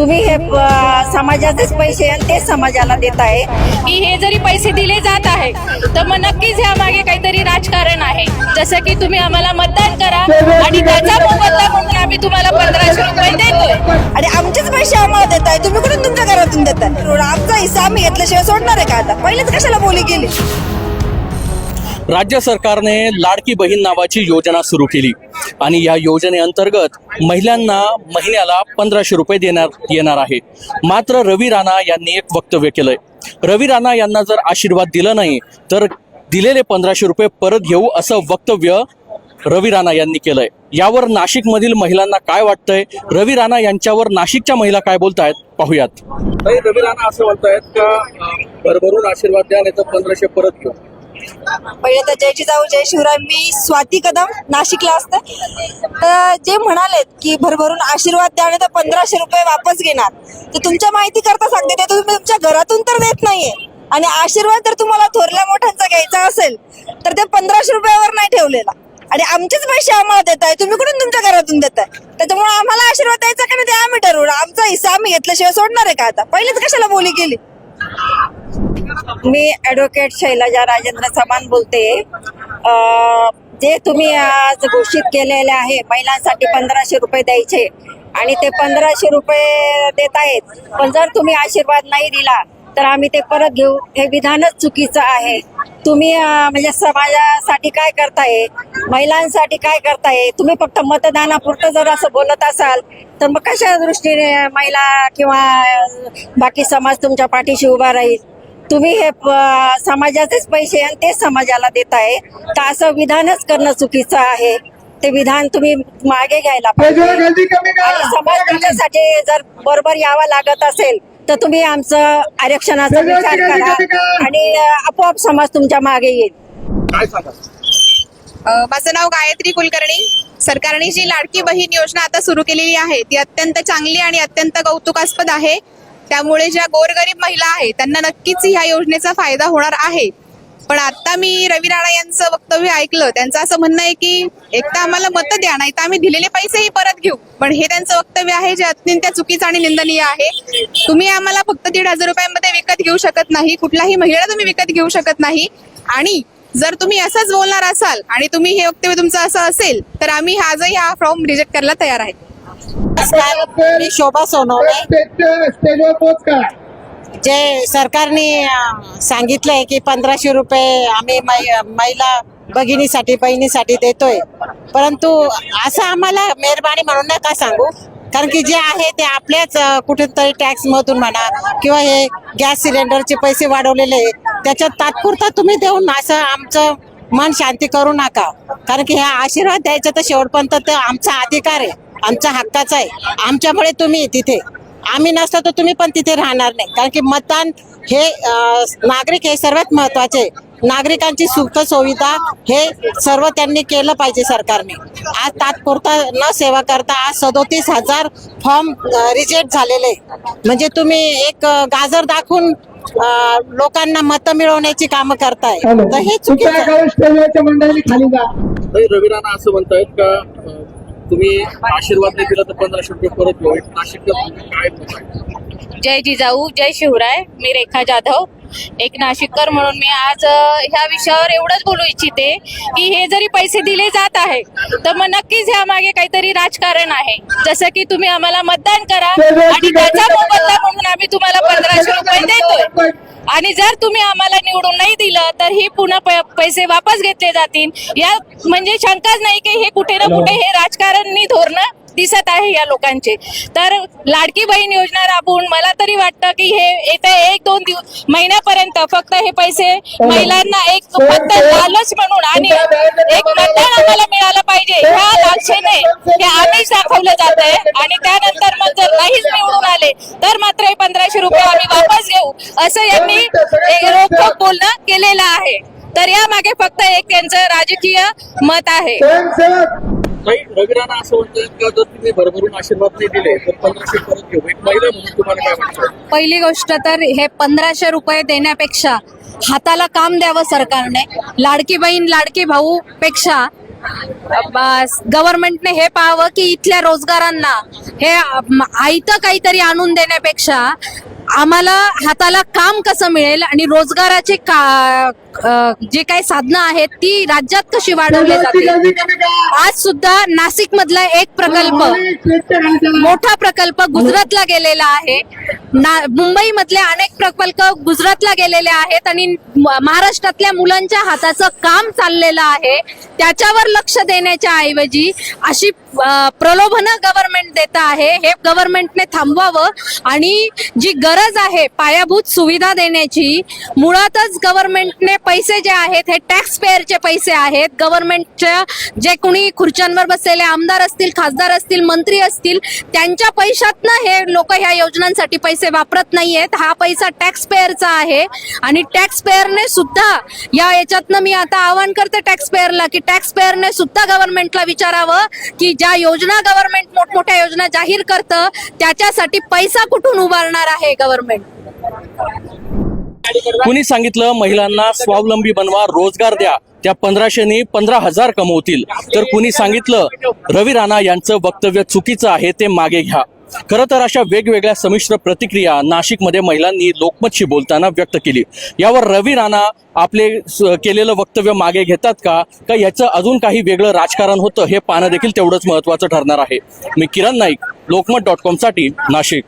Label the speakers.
Speaker 1: तुम्ही हे समाजाचेच पैसे आणि तेच समाजाला देत आहे.
Speaker 2: की हे जरी पैसे दिले जात आहे तर मग नक्कीच ह्या मागे काहीतरी राजकारण आहे. जसं की तुम्ही आम्हाला मतदान करा आणि त्याचा मोबदला म्हणून आम्ही तुम्हाला पंधराशे रुपये देतोय.
Speaker 1: आणि आमचेच पैसे आम्हाला देत आहे. तुम्ही कुठून तुमच्या घरातून देताय? आमचा हिस्सा आम्ही घेतल्याशिवाय सोडणार आहे का आता? पहिलेच कशाला बोली केली
Speaker 3: राज्य सरकारने लाडकी बहीण नावाची योजना सुरू केली. आणि या योजनेअंतर्गत महिलांना महिन्याला पंधराशे रुपये देण्यात येणार आहे. मात्र रवी राणा यांनी एक वक्तव्य केलंय. रवी राणा यांना जर आशीर्वाद दिला नाही तर दिलेले पंधराशे रुपये परत घेऊ असं वक्तव्य रवी राणा यांनी केलंय. यावर नाशिकमधील महिलांना काय वाटतंय? रवी राणा यांच्यावर नाशिकच्या महिला काय बोलतायत? पाहूयात. रवी राणा असं म्हणतायत का भरभरून आशीर्वाद द्या नाही तर पंधराशे परत घेऊ?
Speaker 1: पहिले तर जय जिजाऊ जय शिवराय. मी स्वाती कदम नाशिकला असते. तर जे म्हणालेत की भरभरून आशीर्वाद द्या आणि तर पंधराशे रुपये वापस घेणार तर तुमच्या माहिती करता सांगते ते तुम्ही तुमच्या घरातून तर देत नाहीये. आणि आशीर्वाद जर तुम्हाला थोरल्या मोठ्यांचा घ्यायचा असेल तर ते पंधराशे रुपयावर नाही ठेवलेला. आणि आमचेच पैसे आम्हाला देत आहे तुम्ही कुठून तुमच्या घरातून देताय? त्याच्यामुळे आम्हाला आशीर्वाद द्यायचा का नाही ते आम्ही ठरवू आमचा हिस्सा आम्ही घेतल्याशिवाय सोडणार आहे का आता? पहिलेच कशाला बोली केली? मी ॲडव्होकेट शैलजा राजेंद्र चव्हाण बोलते. जे तुम्ही आज घोषित केलेले आहे महिलांसाठी पंधराशे रुपये द्यायचे आणि ते पंधराशे रुपये देत आहेत. पण जर तुम्ही आशीर्वाद नाही दिला तर आम्ही ते परत घेऊ. हे विधानच चुकीचं आहे. तुम्ही म्हणजे समाजासाठी काय करताय? महिलांसाठी काय करताय? तुम्ही फक्त मतदानापुरतं जर असं बोलत असाल तर मग कशा दृष्टीने महिला किंवा बाकी समाज तुमच्या पाठीशी उभा राहील? तुम्ही हे समाजाचेच पैसे आणि तेच समाजाला देत आहे तर असं विधानच करणं चुकीचं आहे. ते विधान तुम्ही मागे घ्यायला पाहिजे. समाज तुमच्यासाठी जर बरोबर यावं लागत असेल तर तुम्ही आमचं आरक्षणाचा विचार करा. आणि आपोआप समाज तुमच्या मागे येईल.
Speaker 3: काय सांगा?
Speaker 4: अ, माझं नाव गायत्री कुलकर्णी. सरकारने जी लाडकी बहीण योजना आता सुरू केलेली आहे ती अत्यंत चांगली आणि अत्यंत कौतुकास्पद आहे. त्यामुळे ज्या गोरगरीब महिला आहेत त्यांना नक्कीच ह्या योजनेचा फायदा होणार आहे. पण आता मी रवी राणा यांचं वक्तव्य ऐकलं त्यांचं असं म्हणणं आहे की एक तर आम्हाला मतं द्या नाही तर आम्ही दिलेले पैसेही परत घेऊ. पण हे त्यांचं वक्तव्य आहे जे अत्यंत चुकीचं आणि निंदनीय आहे. तुम्ही आम्हाला फक्त दीड हजार रुपयांमध्ये विकत घेऊ शकत नाही कुठल्याही महिला तुम्ही विकत घेऊ शकत नाही. आणि जर तुम्ही असंच बोलणार असाल आणि तुम्ही हे वक्तव्य तुमचं असं असेल तर आम्ही आजही हा फॉर्म रिजेक्ट करायला तयार आहे.
Speaker 5: नमस्कार मी शोभा सोनवणे.
Speaker 6: स्टेजवर पोच करा
Speaker 5: जे सरकारने सांगितलंय की पंधराशे रुपये आम्ही महिला भगिनीसाठी बहिणीसाठी देतोय. परंतु असं आम्हाला मेहरबानी म्हणून नका सांगू. कारण की जे आहे ते आपल्याच कुठेतरी टॅक्स मधून म्हणा किंवा हे गॅस सिलेंडरचे पैसे वाढवलेले त्याच्यात तात्पुरता तुम्ही देऊन असं आमचं मन शांती करू नका. कारण की हा आशीर्वाद द्यायचा तर शेवटपर्यंत ते आमचा अधिकार आहे. आमचा हक्काचा आहे. आमच्यामुळे तुम्ही तिथे. आम्ही नसतो तर तुम्ही पण तिथे राहणार नाही. कारण की मतदान हे नागरिक हे सर्वात महत्त्वाचे नागरिकांची सुख सुविधा हे सर्व त्यांनी केलं पाहिजे सरकारने. आज तात्पुरता न सेवा करता आज सदोतीस हजार फॉर्म रिजेक्ट झालेले. म्हणजे तुम्ही एक गाजर दाखवून लोकांना मतं मिळवण्याची कामं करताय. तर हे चुकीचं आहे.
Speaker 6: कृपया स्टेजवरच्या मंडळी खाली जा.
Speaker 3: रवी राणा असं म्हणतायत का तुम्ही आशीर्वाद नाही दिला तर पंधराशे रुपये परत घेऊ नाशिकला काय
Speaker 2: जय जिजाऊ जय शिवराय मी रेखा जाधव. एक नाशिककर म्हणून मी आज ह्या विषयावर एवढंच बोलू इच्छिते की हे जरी पैसे दिले जात आहे तर मग नक्कीच ह्या मागे काहीतरी राजकारण आहे. जसं की तुम्ही आम्हाला मतदान करा आणि त्याचा मोबदला म्हणून आम्ही तुम्हाला पंधराशे रुपये देतोय. आणि जर तुम्ही आम्हाला निवडून नाही दिलं तर ही पुन्हा पैसे वापस घेतले जातील. या म्हणजे शंकाच नाही की हे कुठे ना कुठे हे राजकारणी धोरणं दिसत आहे या लोकांचे. तर लाडकी बहीण योजना राबवून मला तरी वाटतं की हे येत्या एक दोन दिवस महिन्यापर्यंत फक्त हे पैसे महिलांना एक फक्त लालच म्हणून आणि एक मतदान आम्हाला मिळालं पाहिजे. ह्या लालसेने हे आम्हीच दाखवलं जात आहे आणि त्यानंतर मग जर नाहीच निवडून आले तर मात्र हे पंधराशे रुपये आम्ही वापस घेऊ असं यांनी रोखोक बोलणं केलेलं आहे. तर या मागे फक्त एक त्यांचं राजकीय मत आहे.
Speaker 6: काही
Speaker 3: ताई, असं म्हणतायत का जर तुम्ही भरभरून आशीर्वाद नाही दिले तर पंधराशे परत घेऊ. एक महिला म्हणून तुम्हाला काय वाटतं?
Speaker 7: पहिली गोष्ट तर हे पंधराशे रुपये देण्यापेक्षा हाताला काम द्यावं सरकारने. लाडकी बहीण लाडकी भाऊ पेक्षा
Speaker 2: गव्हर्नमेंटने हे पाहावं की इथल्या रोजगारांना हे आयतं काहीतरी आणून देण्यापेक्षा आम्हाला हाताला काम कसं मिळेल आणि रोजगाराचे का जे काही साधनं आहेत ती राज्यात कशी वाढवली
Speaker 6: करा
Speaker 2: आज सुद्धा नाशिक मधला एक प्रकल्प. मोठा प्रकल्प गुजरातला गेलेला आहे. मुंबई मधले अनेक प्रकल्प गुजरातला गेलेले आहेत आणि महाराष्ट्रातल्या मुलांच्या हाताचं काम चाललेलं आहे. त्याच्यावर लक्ष देण्याच्या ऐवजी अशी प्रलोभनं गव्हर्नमेंट देत आहे. हे गव्हर्नमेंटने थांबवावं आणि जी गरज आहे पायाभूत सुविधा देण्याची मुळातच गव्हर्नमेंटने पैसे जे आहेत हे टॅक्स पेअरचे पैसे आहेत. गव्हर्नमेंटच्या जे कोणी खुर्च्यांवर बसलेले आमदार असतील खासदार असतील मंत्री असतील त्यांच्या पैशातनं हे लोक ह्या योजनांसाठी पैसे वापरत नाही आहेत हा पैसा टॅक्स पेअरचा आहे आणि टॅक्स पेअरने सुद्धा या याच्यातनं मी आता आवाहन करते टॅक्स पेअरला की टॅक्स पेअरने सुद्धा गव्हर्नमेंटला विचारावं की ज्या योजना गव्हर्नमेंट मोठमोठ्या योजना जाहीर करतं त्याच्यासाठी पैसा कुठून उभारणार आहे गव्हर्नमेंट
Speaker 3: कुणी सांगितलं महिलांना स्वावलंबी बनवा रोजगार द्या. त्या पंधराशेने पंधरा हजार कमवतील. तर कुणी सांगितलं रवी राणा यांचं वक्तव्य चुकीचं आहे ते मागे घ्या. खरं तर अशा वेगवेगळ्या संमिश्र प्रतिक्रिया नाशिकमध्ये महिलांनी लोकमतशी बोलताना व्यक्त केली. यावर रवी राणा आपले केलेलं वक्तव्य मागे घेतात का? का याचं अजून काही वेगळं राजकारण होतं? हे पाहणं देखील तेवढंच महत्त्वाचं ठरणार आहे. मी किरण नाईक लोकमत डॉट कॉमसाठी नाशिक.